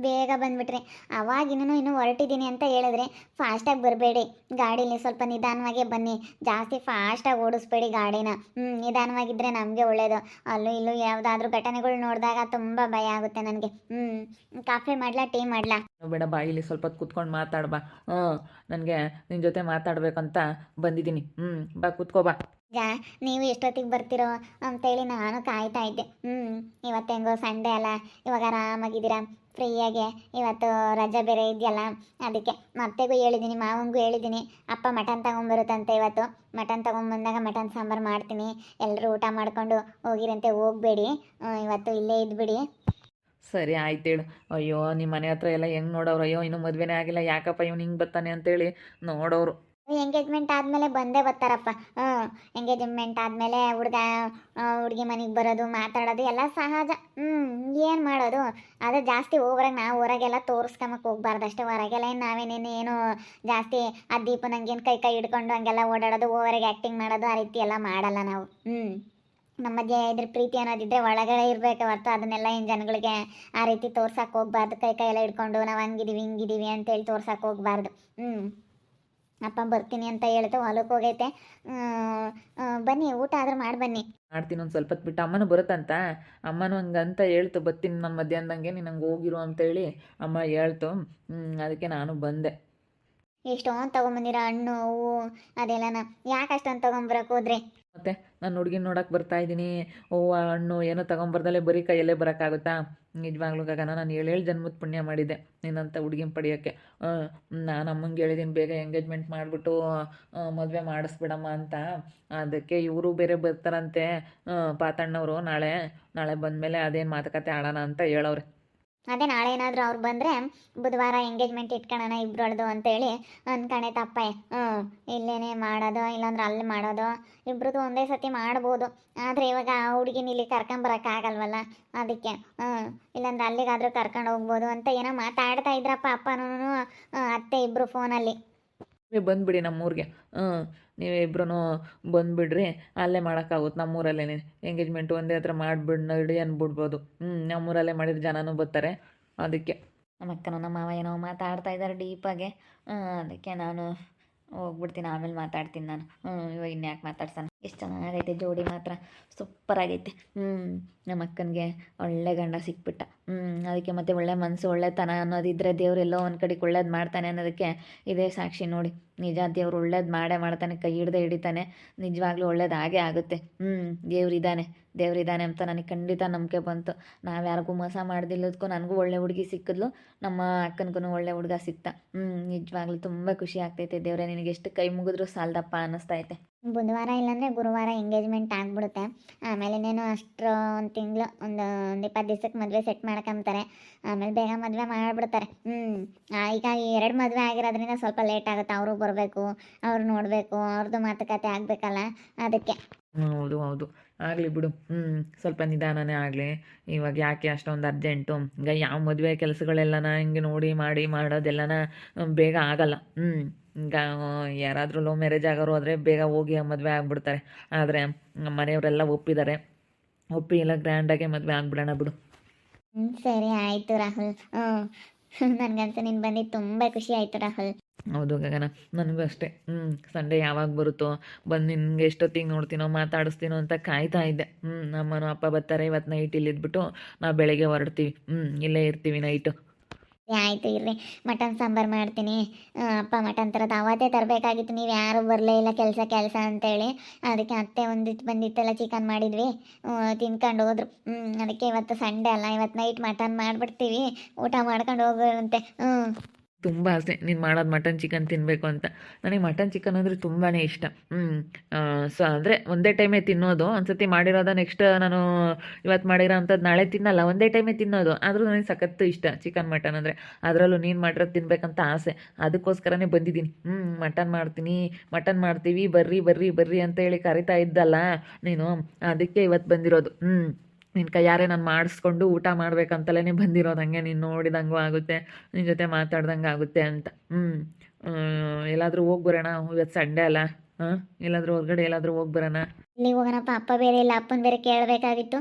ಬೇಗ ಬಂದ್ಬಿಟ್ರಿ. ಅವಾಗಿನೂ ಇನ್ನೂ ಹೊರಟಿದ್ದೀನಿ ಅಂತ ಹೇಳಿದ್ರೆ ಫಾಸ್ಟಾಗಿ ಬರಬೇಡಿ ಗಾಡೀಲಿ ಸ್ವಲ್ಪ ನಿಧಾನವಾಗೇ ಬನ್ನಿ. ಜಾಸ್ತಿ ಫಾಸ್ಟಾಗಿ ಓಡಿಸ್ಬೇಡಿ ಗಾಡಿನ. ಹ್ಞೂ ನಿಧಾನವಾಗಿದ್ದರೆ ನಮಗೆ ಒಳ್ಳೆಯದು ಅಲ್ಲೂ ಇಲ್ಲೂ ಯಾವುದಾದ್ರೂ ಘಟನೆಗಳು ನೋಡಿದಾಗ ತುಂಬ ಭಯ ಆಗುತ್ತೆ ನನಗೆ. ಹ್ಞೂ ಕಾಫಿ ಮಾಡ್ಲಾ ಟೀ ಮಾಡ್ಲಾ? ಬೇಡ ಬಾ ಇಲ್ಲಿ ಸ್ವಲ್ಪ ಕುತ್ಕೊಂಡು ಕೂತ್ಕೊಂಡು ಮಾತಾಡ್ ಬಾ. ಹ್ಞೂ ನನಗೆ ನಿನ್ನ ಜೊತೆ ಮಾತಾಡ್ಬೇಕಂತ ಬಂದಿದ್ದೀನಿ. ಹ್ಞೂ ಬಾ ಕೂತ್ಕೋ ಬಾ. ಈಗ ನೀವು ಎಷ್ಟೊತ್ತಿಗೆ ಬರ್ತೀರೋ ಅಂತೇಳಿ ನಾನು ಕಾಯ್ತಾ ಇದ್ದೆ. ಹ್ಞೂ ಇವತ್ತು ಹೆಂಗೋ ಸಂಡೇ ಅಲ್ಲ. ಇವಾಗ ಆರಾಮಾಗಿದ್ದೀರಾ? ಫ್ರೀಯಾಗಿ ಇವತ್ತು ರಜೆ ಬೇರೆ ಇದೆಯಲ್ಲ, ಅದಕ್ಕೆ ಮತ್ತೆಗೂ ಹೇಳಿದ್ದೀನಿ ಮಾವಂಗೂ ಹೇಳಿದ್ದೀನಿ ಅಪ್ಪ ಮಟನ್ ತಗೊಂಬರುತ್ತಂತೆ ಇವತ್ತು. ಮಟನ್ ತಗೊಂಬಂದಾಗ ಮಟನ್ ಸಾಂಬಾರು ಮಾಡ್ತೀನಿ. ಎಲ್ಲರೂ ಊಟ ಮಾಡಿಕೊಂಡು ಹೋಗಿರಂತೆ, ಹೋಗಬೇಡಿ. ಇವತ್ತು ಇಲ್ಲೇ ಇದ್ಬಿಡಿ. ಸರಿ, ಆಯ್ತು ಹೇಳು. ಅಯ್ಯೋ ನಿಮ್ಮ ಮನೆ ಹತ್ರ ಎಲ್ಲ ಹೆಂಗೆ ನೋಡೋರು? ಅಯ್ಯೋ, ಇನ್ನೂ ಮದುವೆನೇ ಆಗಿಲ್ಲ. ಯಾಕಪ್ಪ ಇವ್ನು ಹಿಂಗೆ ಬರ್ತಾನೆ ಅಂತೇಳಿ ನೋಡೋರು. ಎಂಗೇಜ್ಮೆಂಟ್ ಆದಮೇಲೆ ಬಂದೇ ಬರ್ತಾರಪ್ಪ. ಹ್ಞೂ ಎಂಗೇಜ್ಮೆಂಟ್ ಆದಮೇಲೆ ಹುಡುಗ ಹುಡುಗಿ ಮನೆಗೆ ಬರೋದು, ಮಾತಾಡೋದು ಎಲ್ಲ ಸಹಜ. ಹ್ಞೂ, ಏನು ಮಾಡೋದು? ಆದರೆ ಜಾಸ್ತಿ ಓವರಾಗಿ ನಾವು ಹೊರಗೆಲ್ಲ ತೋರಿಸ್ಕೊಂಬಕ್ಕೆ ಹೋಗ್ಬಾರ್ದು ಅಷ್ಟೇ. ಹೊರಗೆಲ್ಲ ಏನು ನಾವೇನೇನು ಏನು ಜಾಸ್ತಿ ಆ ದೀಪ ನಂಗೇನು ಕೈ ಕೈ ಹಿಡ್ಕೊಂಡು ಹಂಗೆಲ್ಲ ಓಡಾಡೋದು ಓವರಾಗಿ ಆ್ಯಕ್ಟಿಂಗ್ ಮಾಡೋದು ಆ ರೀತಿ ಎಲ್ಲ ಮಾಡಲ್ಲ ನಾವು. ಹ್ಞೂ, ನಮ್ಮ ಇದ್ರ ಪ್ರೀತಿ ಅನ್ನೋದಿದ್ರೆ ಒಳಗಡೆ ಇರಬೇಕು ಹೊರತು ಅದನ್ನೆಲ್ಲ ಏನು ಜನಗಳಿಗೆ ಆ ರೀತಿ ತೋರ್ಸಕ್ಕೆ ಹೋಗ್ಬಾರ್ದು. ಕೈ ಕೈ ಎಲ್ಲ ಹಿಡ್ಕೊಂಡು ನಾವು ಹಂಗಿದೀವಿ, ಹಿಂಗಿದೀವಿ ಅಂತೇಳಿ ತೋರ್ಸಕ್ಕೆ ಹೋಗ್ಬಾರ್ದು. ಹ್ಞೂ. ಅಪ್ಪ ಬರ್ತೀನಿ ಅಂತ ಹೇಳ್ತಾ ಹೊಲಕ್ಕೆ ಹೋಗೈತೆ. ಬನ್ನಿ ಊಟ ಆದ್ರೂ ಮಾಡಿ ಬನ್ನಿ. ಮಾಡ್ತೀನಿ ಒಂದು ಸ್ವಲ್ಪ ಹೊತ್ತು ಬಿಟ್ಟು ಅಮ್ಮನ ಬರುತ್ತಂತ. ಅಮ್ಮನೂ ಹಂಗಂತ ಹೇಳ್ತು ಬರ್ತೀನಿ ನಾನು ಮಧ್ಯಾಹ್ನದಂಗೆ ನೀನು ಹಂಗೆ ಹೋಗಿರು ಅಂತೇಳಿ ಅಮ್ಮ ಹೇಳ್ತು. ಅದಕ್ಕೆ ನಾನು ಬಂದೆ. ಎಷ್ಟೊಂದು ತೊಗೊಂಬಂದಿರ ಹಣ್ಣು ಹೂವು ಅದೆಲ್ಲನ? ಯಾಕೆ ಅಷ್ಟೊಂದು ತೊಗೊಂಬರಕ್ಕೆ ಹೋದ್ರಿ? ಮತ್ತೆ ನಾನು ಹುಡುಗಿನ ನೋಡಕ್ಕೆ ಬರ್ತಾ ಇದ್ದೀನಿ ಹೂವು ಹಣ್ಣು ಏನೋ ತಗೊಂಬರ್ದಲ್ಲೇ ಬರೀ ಕೈಯಲ್ಲೇ ಬರೋಕ್ಕಾಗುತ್ತಾ ನಿಜವಾಗ್ಲೂ ಗಗನ, ನಾನು ಏಳೇಳು ಏಳು ಜನ್ಮದ ಪುಣ್ಯ ಮಾಡಿದ್ದೆ ನಿನ್ನಂಥ ಹುಡುಗಿನ ಪಡೆಯೋಕ್ಕೆ. ನಾನು ಅಮ್ಮಂಗೆ ಹೇಳಿದ್ದೀನಿ ಬೇಗ ಎಂಗೇಜ್ಮೆಂಟ್ ಮಾಡಿಬಿಟ್ಟು ಮದುವೆ ಮಾಡಿಸ್ಬಿಡಮ್ಮ ಅಂತ. ಅದಕ್ಕೆ ಇವರು ಬೇರೆ ಬರ್ತಾರಂತೆ ಪಾತಣ್ಣವರು. ನಾಳೆ ನಾಳೆ ಬಂದಮೇಲೆ ಅದೇನು ಮಾತುಕತೆ ಆಡೋಣ ಅಂತ ಹೇಳವ್ರೆ. ಅದೇ ನಾಳೆ ಏನಾದರೂ ಅವ್ರು ಬಂದರೆ ಬುಧವಾರ ಎಂಗೇಜ್ಮೆಂಟ್ ಇಟ್ಕೊಳ್ಳೋಣ ಇಬ್ರೊಳ್ದು ಅಂತೇಳಿ ಅನ್ಕಣೆ ತಪ್ಪ. ಹ್ಞೂ ಇಲ್ಲೇನೆ ಮಾಡೋದು, ಇಲ್ಲಾಂದ್ರೆ ಅಲ್ಲಿ ಮಾಡೋದು. ಇಬ್ರದ್ದು ಒಂದೇ ಸತಿ ಮಾಡ್ಬೋದು. ಆದರೆ ಇವಾಗ ಆ ಹುಡುಗಿನ ಇಲ್ಲಿ ಕರ್ಕೊಂಬರಕ್ಕಾಗಲ್ವಲ್ಲ ಅದಕ್ಕೆ ಹ್ಞೂ ಇಲ್ಲಾಂದ್ರೆ ಅಲ್ಲಿಗಾದರೂ ಕರ್ಕೊಂಡು ಹೋಗ್ಬೋದು ಅಂತ ಏನೋ ಮಾತಾಡ್ತಾ ಇದ್ರಪ್ಪ ಅಪ್ಪನೂ ಅತ್ತೆ ಇಬ್ಬರು ಫೋನಲ್ಲಿ ಬಂದುಬಿಡಿ ನಮ್ಮೂರಿಗೆ. ಹ್ಞೂ ನೀವಿಬ್ರು ಬಂದುಬಿಡ್ರಿ, ಅಲ್ಲೇ ಮಾಡೋಕ್ಕಾಗುತ್ತೆ ನಮ್ಮೂರಲ್ಲೇ ಎಂಗೇಜ್ಮೆಂಟ್ ಒಂದೇ ಹತ್ರ ಮಾಡಿಬಿಡ್, ನೋಡಿ ಅಂದ್ಬಿಡ್ಬೋದು ಹ್ಞೂ ನಮ್ಮೂರಲ್ಲೇ ಮಾಡಿದ್ರೆ ಜನನೂ ಬರ್ತಾರೆ. ಅದಕ್ಕೆ. ನಮ್ಮ ಅಕ್ಕನೂ ನಮ್ಮ ಮಾವ ಏನೋ ಮಾತಾಡ್ತಾ ಇದ್ದಾರೆ ಡೀಪಾಗೆ ಅದಕ್ಕೆ ನಾನು ಹೋಗ್ಬಿಡ್ತೀನಿ, ಆಮೇಲೆ ಮಾತಾಡ್ತೀನಿ ನಾನು. ಹ್ಞೂ ಇವಾಗ ಇನ್ಯಾಕೆ ಮಾತಾಡ್ಸೋಣ? ಎಷ್ಟು ಚೆನ್ನಾಗೈತೆ ಜೋಡಿ ಮಾತ್ರ. ಸೂಪರ್ ಆಗೈತೆ. ಹ್ಞೂ ನಮ್ಮ ಅಕ್ಕನಿಗೆ ಒಳ್ಳೆ ಗಂಡ ಸಿಕ್ಬಿಟ್ಟ. ಹ್ಞೂ ಅದಕ್ಕೆ ಮತ್ತೆ ಒಳ್ಳೆ ಮನಸ್ಸು ಒಳ್ಳೆತನ ಅನ್ನೋದಿದ್ರೆ ದೇವರೆಲ್ಲೋ ಒಂದು ಕಡೆಗೆ ಒಳ್ಳೇದು ಮಾಡ್ತಾನೆ ಅನ್ನೋದಕ್ಕೆ ಇದೇ ಸಾಕ್ಷಿ ನೋಡಿ. ನಿಜ ದೇವ್ರು ಒಳ್ಳೇದು ಮಾಡೇ ಮಾಡ್ತಾನೆ, ಕೈ ಹಿಡ್ದೆ ಹಿಡಿತಾನೆ, ನಿಜವಾಗ್ಲೂ ಒಳ್ಳೇದು ಹಾಗೆ ಆಗುತ್ತೆ. ಹ್ಞೂ ದೇವ್ರಿದ್ದಾನೆ ದೇವ್ರಿದ್ದಾನೆ ಅಂತ ನನಗೆ ಖಂಡಿತ ನಂಬಿಕೆ ಬಂತು. ನಾವು ಯಾರಿಗೂ ಮೋಸ ಮಾಡ್ದಿಲ್ಲದಕ್ಕೂ ನನಗೂ ಒಳ್ಳೆ ಹುಡುಗಿ ಸಿಕ್ಕಿದ್ಲು, ನಮ್ಮ ಅಕ್ಕನಿಗೂ ಒಳ್ಳೆ ಹುಡುಗ ಸಿಕ್ತ. ಹ್ಞೂ ನಿಜವಾಗ್ಲೂ ತುಂಬ ಖುಷಿ ಆಗ್ತೈತೆ ದೇವ್ರೆ, ನಿನಗೆ ಎಷ್ಟು ಕೈ ಮುಗಿದ್ರು ಸಾಲದಪ್ಪ ಅನ್ನಿಸ್ತೈತೆ ಬುಧವಾರ ಇಲ್ಲಾಂದರೆ ಗುರುವಾರ ಎಂಗೇಜ್ಮೆಂಟ್ ಆಗಿಬಿಡುತ್ತೆ. ಆಮೇಲೆ ಇನ್ನೇನು ಅಷ್ಟು ಒಂದು ತಿಂಗಳು, ಒಂದು ಒಂದು ಇಪ್ಪತ್ತು ದಿವ್ಸಕ್ಕೆ ಮದುವೆ ಸೆಟ್ ಮಾಡ್ಕೊಂತಾರೆ ಆಮೇಲೆ ಬೇಗ ಮದುವೆ ಮಾಡಿಬಿಡ್ತಾರೆ. ಹ್ಞೂ ಈಗ ಎರಡು ಮದುವೆ ಆಗಿರೋದ್ರಿಂದ ಸ್ವಲ್ಪ ಲೇಟ್ ಆಗುತ್ತೆ ಅವರು ಬರಬೇಕು ಅವ್ರು ನೋಡಬೇಕು ಅವ್ರದ್ದು ಮಾತುಕತೆ ಆಗಬೇಕಲ್ಲ ಅದಕ್ಕೆ. ಹೌದು ಹೌದು. ಆಗಲಿ ಬಿಡು. ಹ್ಞೂ ಸ್ವಲ್ಪ ನಿಧಾನನೇ ಆಗಲಿ. ಇವಾಗ ಯಾಕೆ ಅಷ್ಟೊಂದು ಅರ್ಜೆಂಟು ಈಗ ಯಾವ ಮದುವೆ ಕೆಲಸಗಳೆಲ್ಲನ ಹಿಂಗೆ ನೋಡಿ ಮಾಡಿ ಮಾಡೋದೆಲ್ಲನ ಬೇಗ ಆಗಲ್ಲ. ಹ್ಞೂ ಈಗ ಯಾರಾದರೂ ಲವ್ ಮ್ಯಾರೇಜ್ ಆಗೋರು ಆದರೆ ಬೇಗ ಹೋಗಿ ಮದುವೆ ಆಗಿಬಿಡ್ತಾರೆ. ಆದರೆ ಮನೆಯವರೆಲ್ಲ ಒಪ್ಪಿದ್ದಾರೆ ಒಪ್ಪಿ ಎಲ್ಲ ಗ್ರ್ಯಾಂಡಾಗೆ ಮದುವೆ ಆಗಿಬಿಡೋಣ ಬಿಡು. ಹ್ಞೂ ಸರಿ ಆಯಿತು ರಾಹುಲ್. ಹ್ಞೂ ನನಗಂತೂ ನೀನು ಬಂದಿದ್ದು ತುಂಬ ಖುಷಿ ಆಯಿತು ರಾಹುಲ್. ಹೌದು ಗಗನ, ನನಗೂ ಅಷ್ಟೇ. ಹ್ಞೂ ಸಂಡೇ ಯಾವಾಗ ಬರುತ್ತೋ, ಬಂದು ನಿನಗೆ ಎಷ್ಟೊತ್ತಿಗೆ ನೋಡ್ತೀನೋ, ಮಾತಾಡಿಸ್ತೀನೋ ಅಂತ ಕಾಯ್ತಾ ಇದ್ದೆ. ಹ್ಞೂ ಅಮ್ಮನೂ ಅಪ್ಪ ಬರ್ತಾರೆ ಇವತ್ತು ನೈಟ್ ಇಲ್ಲಿ ಇದ್ಬಿಟ್ಟು ನಾವು ಬೆಳಗ್ಗೆ ಹೊರಡ್ತೀವಿ. ಹ್ಞೂ ಇಲ್ಲೇ ಇರ್ತೀವಿ ನೈಟು ಆಯಿತು ಇರ್ರಿ, ಮಟನ್ ಸಾಂಬಾರು ಮಾಡ್ತೀನಿ. ಅಪ್ಪ ಮಟನ್ ಥರದ್ದು ಅವತ್ತೇ ತರಬೇಕಾಗಿತ್ತು, ನೀವು ಯಾರೂ ಬರಲೇ ಇಲ್ಲ ಕೆಲಸ ಕೆಲಸ ಅಂತೇಳಿ. ಅದಕ್ಕೆ ಅತ್ತೆ ಒಂದಿತ್ತು ಬಂದಿತ್ತಲ್ಲ ಚಿಕನ್ ಮಾಡಿದ್ವಿ. ತಿನ್ಕೊಂಡು ಹೋದ್ರು. ಅದಕ್ಕೆ ಇವತ್ತು ಸಂಡೇ ಅಲ್ಲ ಇವತ್ತು ನೈಟ್ ಮಟನ್ ಮಾಡಿಬಿಡ್ತೀವಿ. ಊಟ ಮಾಡ್ಕೊಂಡು ಹೋಗೋರಂತೆ ಹ್ಞೂ ತುಂಬ ಆಸೆ ನೀನು ಮಾಡೋದು ಮಟನ್ ಚಿಕನ್ ತಿನ್ನಬೇಕು ಅಂತ. ನನಗೆ ಮಟನ್ ಚಿಕನ್ ಅಂದರೆ ತುಂಬಾ ಇಷ್ಟ. ಹ್ಞೂ ಸೊ, ಅಂದರೆ ಒಂದೇ ಟೈಮೇ ತಿನ್ನೋದು, ಒಂದ್ಸತಿ ಮಾಡಿರೋದ ನೆಕ್ಸ್ಟ್ ನಾನು ಇವತ್ತು ಮಾಡಿರೋ ಅಂಥದ್ದು ನಾಳೆ ತಿನ್ನಲ್ಲ, ಒಂದೇ ಟೈಮೇ ತಿನ್ನೋದು. ಆದರೂ ನನಗೆ ಸಖತ್ತು ಇಷ್ಟ ಚಿಕನ್ ಮಟನ್ ಅಂದರೆ. ಅದರಲ್ಲೂ ನೀನು ಮಾಡಿರೋದು ತಿನ್ಬೇಕಂತ ಆಸೆ. ಅದಕ್ಕೋಸ್ಕರನೇ ಬಂದಿದ್ದೀನಿ. ಹ್ಞೂ ಮಟನ್ ಮಾಡ್ತೀನಿ ಮಟನ್ ಮಾಡ್ತೀವಿ, ಬರ್ರಿ ಬರ್ರಿ ಬರ್ರಿ ಅಂತ ಹೇಳಿ ಕರಿತಾ ಇದ್ದಲ್ಲ ನೀನು, ಅದಕ್ಕೆ ಇವತ್ತು ಬಂದಿರೋದು. ಹ್ಞೂ ನಿನ್ನ ಕೈಯಾರೆ ನಾನು ಮಾಡಿಸ್ಕೊಂಡು ಊಟ ಮಾಡ್ಬೇಕಂತಲೇ ಬಂದಿರೋದಂಗೆ ನೀನು ನೋಡಿದಂಗೂ ಆಗುತ್ತೆ ನಿನ್ನ ಜೊತೆ ಮಾತಾಡ್ದಂಗೆ ಆಗುತ್ತೆ ಅಂತ. ಹ್ಞೂ ಎಲ್ಲಾದರೂ ಹೋಗಿ ಬರೋಣ ಇವತ್ತು ಸಂಡೇ ಅಲ್ಲ? ಹಾಂ ಎಲ್ಲಾದರೂ ಹೊರ್ಗಡೆ ಎಲ್ಲಾದರೂ ಹೋಗಿ ಬರೋಣ? ಎಲ್ಲಿಗೆ ಹೋಗೋಣಪ್ಪ? ಅಪ್ಪ ಬೇರೆ ಇಲ್ಲ, ಅಪ್ಪನ ಬೇರೆ ಕೇಳಬೇಕಾಗಿತ್ತು.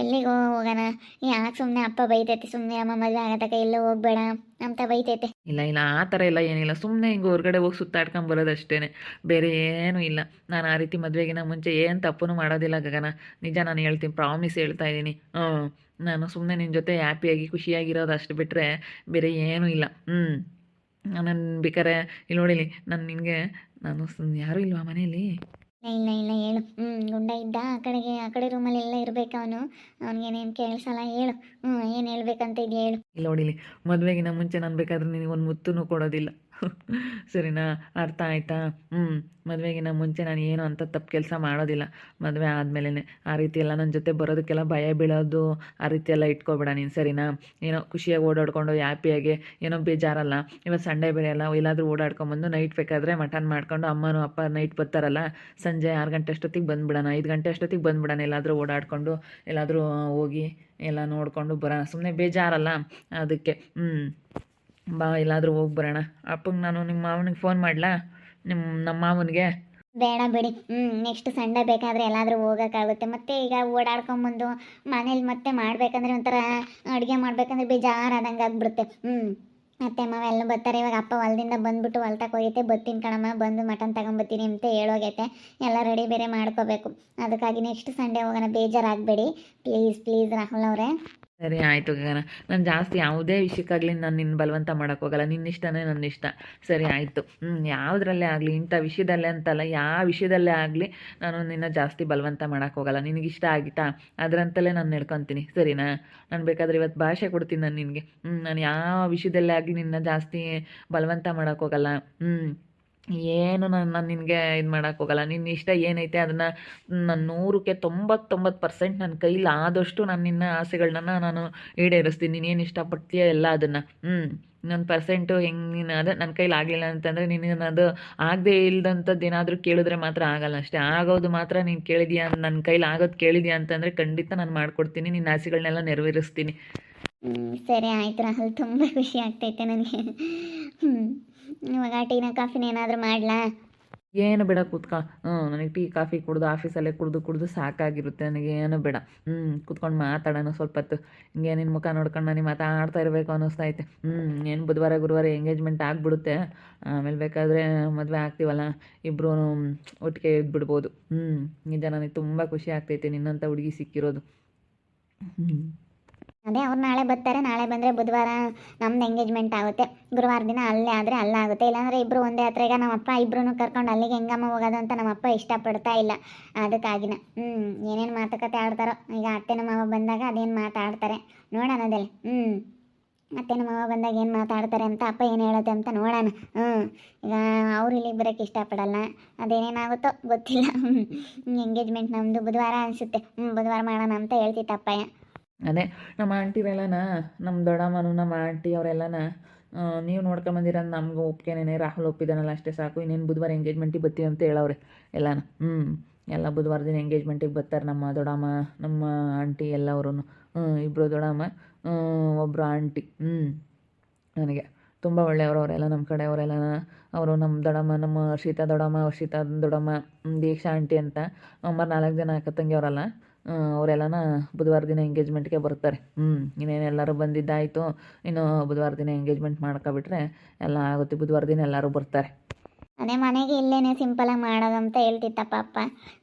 ಎಲ್ಲಿಗೆ ಹೋಗೋಣ? ಯಾಕೆ ಸುಮ್ಮನೆ ಅಪ್ಪ ಬೈತೈತೆ ಸುಮ್ಮನೆ ಅಮ್ಮ ಮದುವೆ ಆಗತಕ್ಕ, ಎಲ್ಲೋ ಹೋಗ್ಬೇಡ ಅಂತ ಬೈತೈತೆ. ಇಲ್ಲ ಇಲ್ಲ, ಆ ಥರ ಎಲ್ಲ ಏನಿಲ್ಲ. ಸುಮ್ಮನೆ ಹಿಂಗೆ ಹೊರಗಡೆ ಹೋಗಿ ಸುತ್ತಾಡ್ಕೊಂಡು ಅಷ್ಟೇ ಬೇರೆ ಏನೂ ಇಲ್ಲ. ನಾನು ಆ ರೀತಿ ಮದುವೆಗಿನ ಮುಂಚೆ ಏನು ತಪ್ಪು ಮಾಡೋದಿಲ್ಲ, ಗಗನ. ನಿಜ ನಾನು ಹೇಳ್ತೀನಿ, ಪ್ರಾಮಿಸ್ ಹೇಳ್ತಾ ಇದ್ದೀನಿ. ಹ್ಞೂ ನಾನು ಸುಮ್ಮನೆ ನಿನ್ನ ಜೊತೆ ಹ್ಯಾಪಿಯಾಗಿ, ಖುಷಿಯಾಗಿರೋದು ಅಷ್ಟು ಬಿಟ್ಟರೆ ಬೇರೆ ಏನೂ ಇಲ್ಲ. ಹ್ಞೂ ನಾನು ಬೇಕಾರೆ ಇಲ್ಲಿ ನೋಡಿಲಿ ನಾನು ನಿನಗೆ, ನಾನು ಯಾರೂ ಇಲ್ವಾ ಮನೇಲಿ ಇಲ್ಲ ಇಲ್ಲ ಹೇಳು. ಹ್ಞೂ ಗುಂಡ ಇದ್ದ ಆ ಕಡೆಗೆ, ಆ ಕಡೆ ರೂಮಲ್ಲಿ ಎಲ್ಲ ಇರಬೇಕು ಅವನು. ಅವ್ನಿಗೇನೇನು ಕೇಳಿಸಲ್ಲ ಹೇಳು. ಹ್ಞೂ ಏನು ಹೇಳ್ಬೇಕಂತ ಇದೆಯಾ ಹೇಳು. ಇಲ್ಲ ನೋಡಿಲಿ, ಮದುವೆಗಿನ ಮುಂಚೆ ನಾನು ಬೇಕಾದ್ರೆ ನಿನಗೆ ಒಂದು ಮುತ್ತೂ ಕೊಡೋದಿಲ್ಲ. ಸರಿನಾ? ಅರ್ಥ ಆಯ್ತಾ? ಹ್ಞೂ ಮದುವೆಗಿನ ಮುಂಚೆ ನಾನು ಏನು ಅಂತ ತಪ್ಪು ಕೆಲಸ ಮಾಡೋದಿಲ್ಲ. ಮದುವೆ ಆದಮೇಲೆ ಆ ರೀತಿ ಎಲ್ಲ ನನ್ನ ಜೊತೆ ಬರೋದಕ್ಕೆಲ್ಲ ಭಯ ಬೀಳೋದು ಆ ರೀತಿ ಎಲ್ಲ ಇಟ್ಕೋಬೇಡ ನೀನು, ಸರಿನಾ? ಏನೋ ಖುಷಿಯಾಗಿ ಓಡಾಡ್ಕೊಂಡು ಹ್ಯಾಪಿಯಾಗಿ ಏನೋ ಬೇಜಾರಲ್ಲ? ಇವತ್ತು ಸಂಡೇ ಬೇರೆ ಅಲ್ಲ, ಎಲ್ಲಾದರೂ ಓಡಾಡ್ಕೊಂಬಂದು ನೈಟ್ ಬೇಕಾದರೆ ಮಟನ್ ಮಾಡ್ಕೊಂಡು ಅಮ್ಮನೂ ಅಪ್ಪ ನೈಟ್ ಬರ್ತಾರಲ್ಲ, ಸಂಜೆ ಆರು ಗಂಟೆ ಅಷ್ಟೊತ್ತಿಗೆ ಬಂದುಬಿಡೋಣ, ಐದು ಗಂಟೆ ಅಷ್ಟೊತ್ತಿಗೆ ಬಂದುಬಿಡೋಣ, ಎಲ್ಲಾದರೂ ಓಡಾಡ್ಕೊಂಡು, ಎಲ್ಲಾದರೂ ಹೋಗಿ ಎಲ್ಲ ನೋಡಿಕೊಂಡು ಬರೋಣ. ಸುಮ್ಮನೆ ಬೇಜಾರಲ್ಲ ಅದಕ್ಕೆ. ಹ್ಞೂ ಬಾ ಎಲ್ಲಾದರೂ ಹೋಗಿ ಬರೋಣ. ಅಪ್ಪಂಗೆ ನಾನು ನಿಮ್ಮ ಮಾವನಿಗೆ ಫೋನ್ ಮಾಡ್ಲಾ? ನಿಮ್ಮ ನಮ್ಮ ಮಾವನಿಗೆ? ಬೇಡ ಬಿಡಿ. ಹ್ಞೂ ನೆಕ್ಸ್ಟ್ ಸಂಡೆ ಬೇಕಾದರೆ ಎಲ್ಲಾದರೂ ಹೋಗೋಕ್ಕಾಗುತ್ತೆ. ಮತ್ತೆ ಈಗ ಓಡಾಡ್ಕೊಂಬಂದು ಮನೇಲಿ ಮತ್ತೆ ಮಾಡಬೇಕಂದ್ರೆ ಒಂಥರ ಅಡುಗೆ ಮಾಡ್ಬೇಕಂದ್ರೆ ಬೇಜಾರಾದಂಗೆ ಆಗ್ಬಿಡುತ್ತೆ. ಹ್ಞೂ ಮತ್ತೆ ಅಮ್ಮ ಎಲ್ಲ ಬರ್ತಾರೆ. ಇವಾಗ ಅಪ್ಪ ಹೊಲದಿಂದ ಬಂದ್ಬಿಟ್ಟು ಹೊಲ್ತಕ್ಕೆ ಹೋಗೈತೆ. ಬತ್ತೀನಿ ಕಣಮ್ಮ, ಬಂದು ಮಟನ್ ತಗೊಂಬತ್ತೀನಿ ಅಂತ ಹೇಳೋಗೈತೆ. ಎಲ್ಲ ರೆಡಿ ಬೇರೆ ಮಾಡ್ಕೋಬೇಕು. ಅದಕ್ಕಾಗಿ ನೆಕ್ಸ್ಟ್ ಸಂಡೇ ಹೋಗೋಣ. ಬೇಜಾರಾಗಬೇಡಿ. ಪ್ಲೀಸ್ ಪ್ಲೀಸ್ ರಾಹುಲ್ ಅವರೇ. ಸರಿ, ಆಯಿತು ಗಗನ. ನಾನು ಜಾಸ್ತಿ ಯಾವುದೇ ವಿಷಯಕ್ಕಾಗಲಿ ನಾನು ನಿನ್ನ ಬಲವಂತ ಮಾಡೋಕ್ಕೆ ಹೋಗಲ್ಲ. ನಿನ್ನ ಇಷ್ಟನೇ ನನ್ನ ಇಷ್ಟ. ಸರಿ, ಆಯಿತು. ಹ್ಞೂ ಯಾವುದ್ರಲ್ಲೇ ಆಗಲಿ, ಇಂಥ ವಿಷಯದಲ್ಲೇ ಅಂತಲ್ಲ, ಯಾವ ವಿಷಯದಲ್ಲೇ ಆಗಲಿ ನಾನು ನಿನ್ನ ಜಾಸ್ತಿ ಬಲವಂತ ಮಾಡೋಕ್ಕೆ ಹೋಗಲ್ಲ. ನಿನಗಿಷ್ಟ ಆಗಿತ್ತಾ? ಅದರಂತಲೇ ನಾನು ನಡ್ಕೊತೀನಿ. ಸರಿನಾ? ನಾನು ಬೇಕಾದ್ರೆ ಇವತ್ತು ಭಾಷೆ ಕೊಡ್ತೀನಿ ನಾನು ನಿನಗೆ. ಹ್ಞೂ ನಾನು ಯಾವ ವಿಷಯದಲ್ಲೇ ಆಗಲಿ ನಿನ್ನ ಜಾಸ್ತಿ ಬಲವಂತ ಮಾಡೋಕ್ಕೋಗಲ್ಲ ಹ್ಞೂ ಏನು ನಾನು ನಾನು ನಿನಗೆ ಇದು ಮಾಡೋಕ್ಕೋಗಲ್ಲ ನಿನ್ನ ಇಷ್ಟ ಏನೈತೆ ಅದನ್ನು ನಾನು ನೂರಕ್ಕೆ ತೊಂಬತ್ತೊಂಬತ್ತು ಪರ್ಸೆಂಟ್ ನನ್ನ ಕೈಲಿ ಆದಷ್ಟು ನಾನು ನಿನ್ನ ಆಸೆಗಳನ್ನ ನಾನು ಈಡೇರಿಸ್ತೀನಿ. ನೀನೇನು ಇಷ್ಟಪಡ್ತೀಯ ಎಲ್ಲ ಅದನ್ನು. ಹ್ಞೂ ನನ್ನ ಪರ್ಸೆಂಟು ಹೆಂಗೆ ನೀನು ಅದು ನನ್ನ ಕೈಲಿ ಆಗಲಿಲ್ಲ ಅಂತಂದರೆ ನೀನು ಅದು ಆಗದೇ ಇಲ್ದಂಥದ್ದು ಏನಾದರೂ ಕೇಳಿದ್ರೆ ಮಾತ್ರ ಆಗಲ್ಲ. ಅಷ್ಟೇ ಆಗೋದು ಮಾತ್ರ ನೀನು ಕೇಳಿದ್ಯಾ ನನ್ನ ಕೈಲಿ ಆಗೋದು ಕೇಳಿದ್ಯಾ ಅಂತಂದರೆ ಖಂಡಿತ ನಾನು ಮಾಡಿಕೊಡ್ತೀನಿ. ನಿನ್ನ ಆಸೆಗಳನ್ನೆಲ್ಲ ನೆರವೇರಿಸ್ತೀನಿ. ಸರಿ ಆಯ್ತು ರಾಹುಲ್, ತುಂಬ ಖುಷಿ ಆಗ್ತೈತೆ ನನಗೆ. ಹ್ಞೂ ಇವಾಗ ಟೀನ ಕಾಫಿನ ಏನಾದರೂ ಮಾಡ್ಲಾ? ಏನು ಬೇಡ ಕೂತ್ಕ. ಹ್ಞೂ ನನಗೆ ಟೀ, ಕಾಫಿ ಕುಡ್ದು ಆಫೀಸಲ್ಲೇ ಕುಡ್ದು ಕುಡ್ದು ಸಾಕಾಗಿರುತ್ತೆ. ನನಗೆ ಏನು ಬೇಡ. ಹ್ಞೂ ಕೂತ್ಕೊಂಡು ಮಾತಾಡೋಣ ಸ್ವಲ್ಪ ಹೊತ್ತು. ಹಿಂಗೆ ನಿನ್ನ ಮುಖ ನೋಡ್ಕೊಂಡು ನನಗೆ ಮಾತಾಡ್ತಾ ಇರಬೇಕು ಅನ್ನಿಸ್ತೈತೆ ಹ್ಞೂ ಏನು ಬುಧವಾರ, ಗುರುವಾರ ಎಂಗೇಜ್ಮೆಂಟ್ ಆಗಿಬಿಡುತ್ತೆ. ಆಮೇಲೆ ಬೇಕಾದರೆ ಮದುವೆ ಆಗ್ತೀವಲ್ಲ? ಇಬ್ಬರೂ ಒಟ್ಟಿಗೆ ಇದ್ಬಿಡ್ಬೋದು. ಹ್ಞೂ ನಿಜ ನನಗೆ ತುಂಬ ಖುಷಿ ಆಗ್ತೈತೆ ನಿನ್ನಂಥ ಹುಡುಗಿ ಸಿಕ್ಕಿರೋದು. ಹ್ಞೂ ಅದೇ ಅವ್ರು ನಾಳೆ ಬರ್ತಾರೆ, ನಾಳೆ ಬಂದರೆ ಬುಧವಾರ ನಮ್ದು ಎಂಗೇಜ್ಮೆಂಟ್ ಆಗುತ್ತೆ. ಗುರುವಾರ ದಿನ ಅಲ್ಲೇ ಆದರೆ ಅಲ್ಲಾಗುತ್ತೆ. ಇಲ್ಲಾಂದರೆ ಇಬ್ಬರು ಒಂದೇ ಹತ್ರ ಈಗ ನಮ್ಮಪ್ಪ ಇಬ್ಬರೂ ಕರ್ಕೊಂಡು ಅಲ್ಲಿಗೆ ಹೆಂಗಮ್ಮ ಹೋಗೋದು ಅಂತ ನಮ್ಮಪ್ಪ ಇಷ್ಟಪಡ್ತಾ ಇಲ್ಲ. ಅದಕ್ಕಾಗಿನ. ಹ್ಞೂ ಏನೇನು ಮಾತುಕತೆ ಆಡ್ತಾರೋ? ಈಗ ಅತ್ತೆನ ಮಾವ ಬಂದಾಗ ಅದೇನು ಮಾತಾಡ್ತಾರೆ? ನೋಡೋಣ ಅದೇ ಹ್ಞೂ ಅತ್ತೆನ ಮಾವ ಬಂದಾಗ ಏನು ಮಾತಾಡ್ತಾರೆ ಅಂತ ಅಪ್ಪ ಏನು ಹೇಳುತ್ತೆ ಅಂತ ನೋಡೋಣ. ಹ್ಞೂ ಈಗ ಅವ್ರು ಇಲ್ಲಿಗೆ ಬರೋಕ್ಕೆ ಇಷ್ಟಪಡಲ್ಲ. ಅದೇನೇನಾಗುತ್ತೋ ಗೊತ್ತಿಲ್ಲ. ಎಂಗೇಜ್ಮೆಂಟ್ ನಮ್ಮದು ಬುಧವಾರ ಅನಿಸುತ್ತೆ. ಹ್ಞೂ ಬುಧವಾರ ಮಾಡೋಣ ಅಂತ ಹೇಳ್ತಿತ್ತು ಅಪ್ಪಯ್ಯ. ಅದೇ, ನಮ್ಮ ಆಂಟಿರೆಲ್ಲನ ನಮ್ಮ ದೊಡ್ಡಮ್ಮನೂ, ನಮ್ಮ ಆಂಟಿ ಅವರೆಲ್ಲನ ನೀವು ನೋಡ್ಕೊಂಬಂದಿರೋದು ನಮಗೂ ಒಪ್ಕೇನೇ ರಾಹುಲ್ ಒಪ್ಪಿದಾನಲ್ಲ, ಅಷ್ಟೇ ಸಾಕು. ಇನ್ನೇನು ಬುಧವಾರ ಎಂಗೇಜ್ಮೆಂಟಿಗೆ ಬರ್ತೀವಿ ಅಂತ ಹೇಳವ್ರೆ, ಎಲ್ಲನ. ಹ್ಞೂ ಎಲ್ಲ ಬುಧವಾರ ದಿನ ಎಂಗೇಜ್ಮೆಂಟಿಗೆ ಬರ್ತಾರೆ ನಮ್ಮ ದೊಡ್ಡಮ್ಮ, ನಮ್ಮ ಆಂಟಿ ಎಲ್ಲವರು ಹ್ಞೂ ಇಬ್ಬರು ದೊಡ್ಡಮ್ಮ ಒಬ್ಬರು ಆಂಟಿ. ಹ್ಞೂ ನನಗೆ ತುಂಬ ಒಳ್ಳೆಯವರು ಅವರೆಲ್ಲ ನಮ್ಮ ಕಡೆ ಅವರೆಲ್ಲ ಅವರು ನಮ್ಮ ದೊಡ್ಡಮ್ಮ, ನಮ್ಮ ಹರ್ಷಿತಾ ದೊಡ್ಡಮ್ಮ ಹರ್ಷಿತಾ ದೊಡ್ಡಮ್ಮ ದೀಕ್ಷಾ ಆಂಟಿ ಅಂತ. ಅಮ್ಮ ನಾಲ್ಕು ಜನ ಅಕ್ಕ ತಂಗಿಯವರಲ್ಲ. ಅವರೆಲ್ಲನ ಬುಧವಾರ ದಿನ ಎಂಗೇಜ್ಮೆಂಟ್ಗೆ ಬರ್ತಾರೆ. ಹ್ಞೂ ಇನ್ನೇನು ಎಲ್ಲರೂ ಬಂದಿದ್ದಾಯಿತು, ಇನ್ನು ಬುಧವಾರ ದಿನ ಎಂಗೇಜ್ಮೆಂಟ್ ಮಾಡ್ಕೊಬಿಟ್ರೆ ಎಲ್ಲ ಆಗುತ್ತೆ. ಬುಧವಾರ ದಿನ ಎಲ್ಲರೂ ಬರ್ತಾರೆ. ಅದೇ ಮನೆಗೆ ಇಲ್ಲೇನೆ ಸಿಂಪಲಾಗಿ ಮಾಡೋದು ಅಂತ ಹೇಳ್ತಿತ್ತಪ್ಪ ಅಪ್ಪ.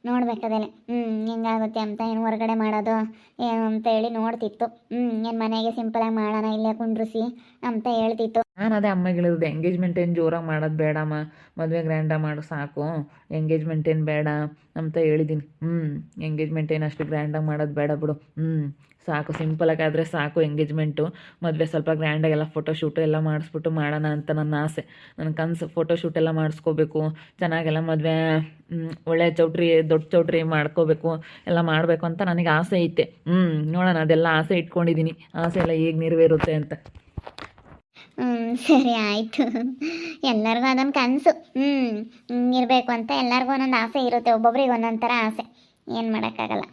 ನೋಡ್ಬೇಕದೆಲ್ಲ ಹ್ಞೂ ಹೆಂಗಾಗುತ್ತೆ ಅಂತ ಏನು ಹೊರಗಡೆ ಮಾಡೋದು ಏನು ಅಂತ ಹೇಳಿ ನೋಡ್ತಿತ್ತು. ಹ್ಞೂ ಏನು ಮನೆಗೆ ಸಿಂಪಲಾಗಿ ಮಾಡೋಣ, ಇಲ್ಲೇ ಕುಂಡ್ರಿಸಿ ಅಂತ ಹೇಳ್ತಿತ್ತು. ನಾನು ಅದೇ ಅಮ್ಮಗೆ ಹೇಳಿದೆ ಎಂಗೇಜ್ಮೆಂಟ್ ಏನು ಜೋರಾಗಿ ಮಾಡೋದು ಬೇಡಮ್ಮ, ಮದುವೆ ಗ್ರ್ಯಾಂಡಾಗಿ ಮಾಡು ಸಾಕು ಎಂಗೇಜ್ಮೆಂಟ್ ಏನು ಬೇಡ ಅಂತ ಹೇಳಿದ್ದೀನಿ ಹ್ಞೂ ಎಂಗೇಜ್ಮೆಂಟ್ ಏನು ಅಷ್ಟು ಗ್ರ್ಯಾಂಡಾಗಿ ಮಾಡೋದು ಬೇಡ ಬಿಡು. ಹ್ಞೂ ಸಾಕು ಸಿಂಪಲಾಗಿ ಆದರೆ ಸಾಕು ಎಂಗೇಜ್ಮೆಂಟು ಮದುವೆ ಸ್ವಲ್ಪ ಗ್ರ್ಯಾಂಡಾಗೆಲ್ಲ ಫೋಟೋಶೂಟು ಎಲ್ಲ ಮಾಡಿಸ್ಬಿಟ್ಟು ಮಾಡೋಣ ಅಂತ ನನ್ನ ಆಸೆ. ನನ್ನ ಕನಸು ಫೋಟೋಶೂಟ್ ಎಲ್ಲ ಮಾಡಿಸ್ಕೋಬೇಕು, ಚೆನ್ನಾಗೆಲ್ಲ ಮದುವೆ ಒಳ್ಳೆ ಚೌಟ್ರಿ, ದೊಡ್ಡ ಚೌಟ್ರಿ ಮಾಡ್ಕೋಬೇಕು, ಎಲ್ಲ ಮಾಡಬೇಕು ಅಂತ ನನಗೆ ಆಸೆ ಐತೆ. ಹ್ಞೂ ನೋಡೋಣ, ಅದೆಲ್ಲ ಆಸೆ ಇಟ್ಕೊಂಡಿದ್ದೀನಿ ಆಸೆ ಎಲ್ಲ ಹೇಗೆ ನೆರವೇರುತ್ತೆ ಅಂತ. ಸರಿ ಆಯಿತು. ಎಲ್ಲರಿಗೂ ಅದೊಂದು ಕನಸು. ಹ್ಞೂ ಇರಬೇಕು ಅಂತ ಎಲ್ಲರಿಗೂ ಒಂದೊಂದು ಆಸೆ ಇರುತ್ತೆ, ಒಬ್ಬೊಬ್ರಿಗೆ ಒಂದೊಂದು ಥರ ಆಸೆ. ಏನು ಮಾಡೋಕ್ಕಾಗಲ್ಲ.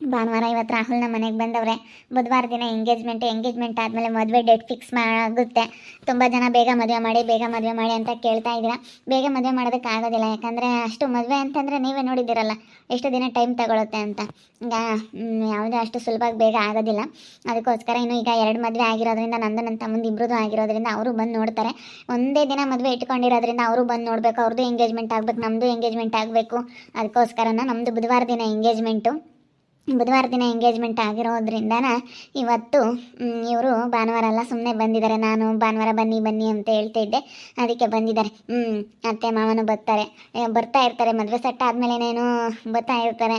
ಭಾನುವಾರ ಇವತ್ತು ರಾಹುಲ್ ನಮ್ಮ ಮನೆಗೆ ಬಂದವ್ರೆ. ಬುಧವಾರ ದಿನ ಎಂಗೇಜ್ಮೆಂಟ್ ಎಂಗೇಜ್ಮೆಂಟ್ ಆದಮೇಲೆ ಮದುವೆ ಡೇಟ್ ಫಿಕ್ಸ್ ಆಗುತ್ತೆ ತುಂಬ ಜನ ಬೇಗ ಮದುವೆ ಮಾಡಿ, ಬೇಗ ಮದುವೆ ಮಾಡಿ ಅಂತ ಕೇಳ್ತಾ ಇದ್ದೀರಾ. ಬೇಗ ಮದುವೆ ಮಾಡೋದಕ್ಕೆ ಆಗೋದಿಲ್ಲ. ಯಾಕಂದರೆ ಅಷ್ಟು ಮದುವೆ ಅಂತಂದರೆ ನೀವೇ ನೋಡಿದ್ದೀರಲ್ಲ. ಎಷ್ಟು ದಿನ ಟೈಮ್ ತಗೊಳುತ್ತೆ ಅಂತ. ಈಗ ಯಾವುದೇ ಅಷ್ಟು ಸುಲಭವಾಗಿ ಬೇಗ ಆಗೋದಿಲ್ಲ. ಅದಕ್ಕೋಸ್ಕರ ಇನ್ನು ಈಗ ಎರಡು ಮದುವೆ ಆಗಿರೋದ್ರಿಂದ ನಂದು ನನ್ನ ತಮ್ಮಂದು ಇಬ್ಬರದು ಆಗಿರೋದ್ರಿಂದ ಅವರು ಬಂದು ನೋಡ್ತಾರೆ. ಒಂದೇ ದಿನ ಮದುವೆ ಇಟ್ಕೊಂಡಿರೋದ್ರಿಂದ ಅವರು ಬಂದು ನೋಡಬೇಕು. ಅವ್ರದ್ದು ಎಂಗೇಜ್ಮೆಂಟ್ ಆಗಬೇಕು ನಮ್ಮದು ಎಂಗೇಜ್ಮೆಂಟ್ ಆಗಬೇಕು. ಅದಕ್ಕೋಸ್ಕರನ ನಮ್ಮದು ಬುಧವಾರ ದಿನ ಎಂಗೇಜ್ಮೆಂಟು ಬುಧವಾರ ದಿನ ಎಂಗೇಜ್ಮೆಂಟ್ ಆಗಿರೋದ್ರಿಂದನ ಇವತ್ತು ಇವರು ಭಾನುವಾರ ಎಲ್ಲ ಸುಮ್ಮನೆ ಬಂದಿದ್ದಾರೆ. ನಾನು ಭಾನುವಾರ ಬನ್ನಿ ಬನ್ನಿ ಅಂತ ಹೇಳ್ತಾ ಇದ್ದೆ. ಅದಕ್ಕೆ ಬಂದಿದ್ದಾರೆ. ಹ್ಞೂ ಅತ್ತೆ ಮಾವನು ಬರ್ತಾರೆ. ಬರ್ತಾ ಇರ್ತಾರೆ. ಮದುವೆ ಸೆಟ್ ಆದಮೇಲೆನೇನು ಬರ್ತಾ ಇರ್ತಾರೆ.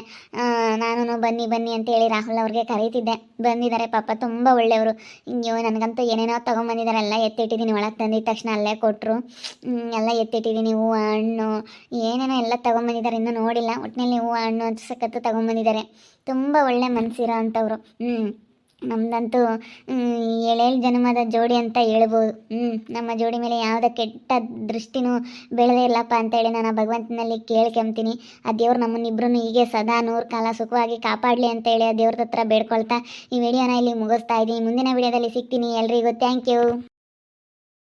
ನಾನು ಬನ್ನಿ ಬನ್ನಿ ಅಂತ ಹೇಳಿ ರಾಹುಲ್ ಅವ್ರಿಗೆ ಕರೀತಿದ್ದೆ. ಬಂದಿದ್ದಾರೆ ಪಾಪ, ತುಂಬ ಒಳ್ಳೆಯವರು. ಅಯ್ಯೋ, ನನಗಂತೂ ಏನೇನೋ ತೊಗೊಂಬಂದಿದ್ದಾರೆ ಎಲ್ಲ ಎತ್ತಿಟ್ಟಿದ್ದೀನಿ. ಒಳಗೆ ತಂದಿದ ತಕ್ಷಣ ಅಲ್ಲೇ ಕೊಟ್ಟರು ಎಲ್ಲ ಎತ್ತಿಟ್ಟಿದ್ದೀನಿ. ಹೂವು, ಹಣ್ಣು, ಏನೇನೋ ಎಲ್ಲ ತೊಗೊಂಬಂದಿದ್ದಾರೆ. ಇನ್ನೂ ನೋಡಿಲ್ಲ. ಒಟ್ಟಿನಲ್ಲಿ ಹೂವು, ಹಣ್ಣು ಅಂತ ಸಖತ್ತು ತೊಗೊಂಬಂದಿದ್ದಾರೆ. ತುಂಬ ಒಳ್ಳೆ ಮನಸ್ಸಿರೋ ಅಂಥವ್ರು ಹ್ಞೂ ನಮ್ಮದಂತೂ ಏಳೇಳು ಜನ್ಮದ ಜೋಡಿ ಅಂತ ಹೇಳ್ಬೋದು. ಹ್ಞೂ ನಮ್ಮ ಜೋಡಿ ಮೇಲೆ ಯಾವುದೇ ಕೆಟ್ಟ ದೃಷ್ಟಿನೂ ಬೆಳೆದೇ ಇಲ್ಲಪ್ಪ ಅಂತೇಳಿ ನಾನು ಭಗವಂತನಲ್ಲಿ ಕೇಳ್ಕೊಂತೀನಿ ಆ ದೇವ್ರು ನಮ್ಮನ್ನಿಬ್ರು ಹೀಗೆ ಸದಾ ನೂರು ಕಾಲ ಸುಖವಾಗಿ ಕಾಪಾಡಲಿ ಅಂತೇಳಿ ಆ ದೇವ್ರ ಹತ್ರ ಬೇಡ್ಕೊಳ್ತಾ ಈ ವಿಡಿಯೋನ ಇಲ್ಲಿ ಮುಗಿಸ್ತಾ ಇದ್ದೀನಿ ಮುಂದಿನ ವಿಡಿಯೋದಲ್ಲಿ ಸಿಗ್ತೀನಿ ಎಲ್ರಿಗೂ. Thank you